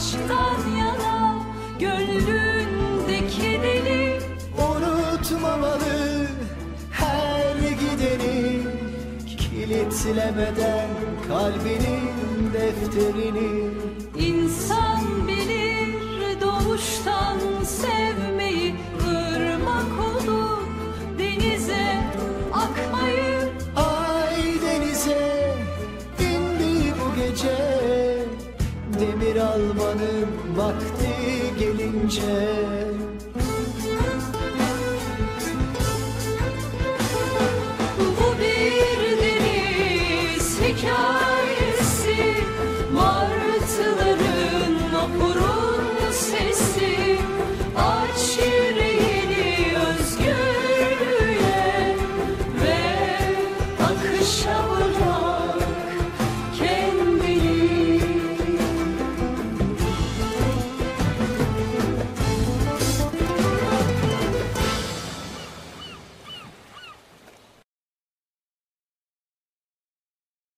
aşktan yana gönlündeki deli. Unutmamalı her gideni Kilitlemeden kalbinin defterini. İnsan Demir almanın vakti gelince